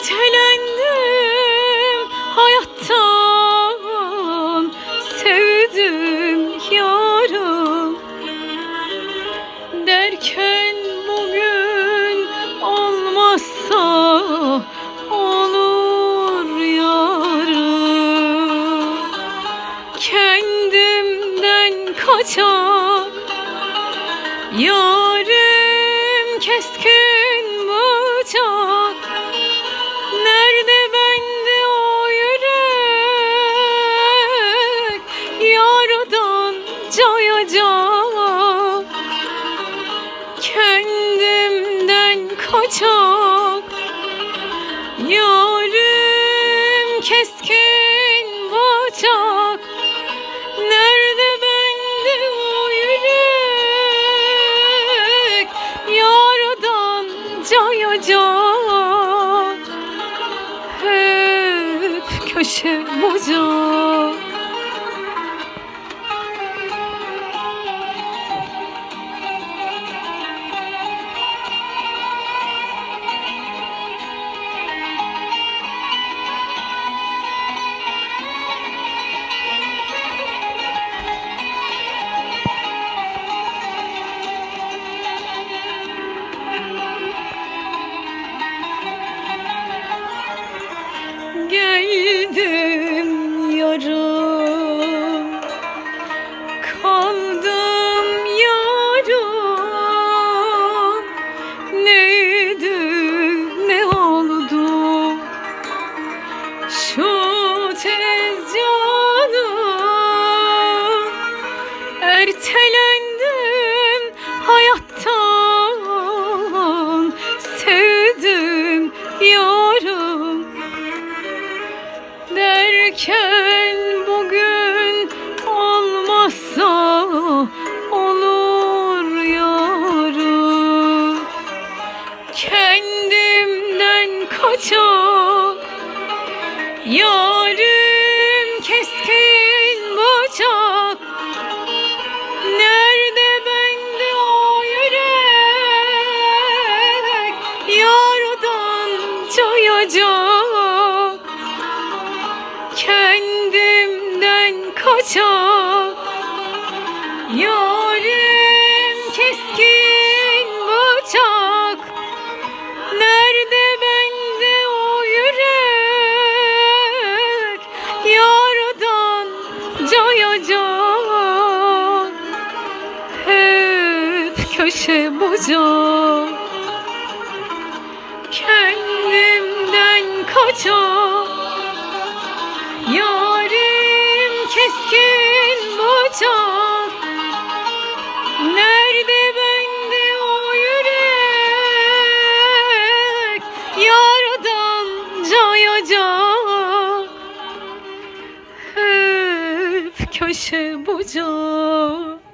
Ertelendim hayattan Sevdim yarım. Derken bugün olmazsa olur yarın kendimden kaçak yarim keskin kendimden kaçak. Yarim keskin bıçak. Nerede bende o yürek? Yaradan cayacak. Hep köşe bucak Ertelendim. Hayattan Sevdim yarım derken yarim keskin bıçak. Nerede bende o yürek? Cayacak kendimden kaçak. Yarim keskin kaçar Kendimden kaçar. Yarim keskin bıçak Nerede bende o yürek? Yardan cayacak. Hep köşe bucak.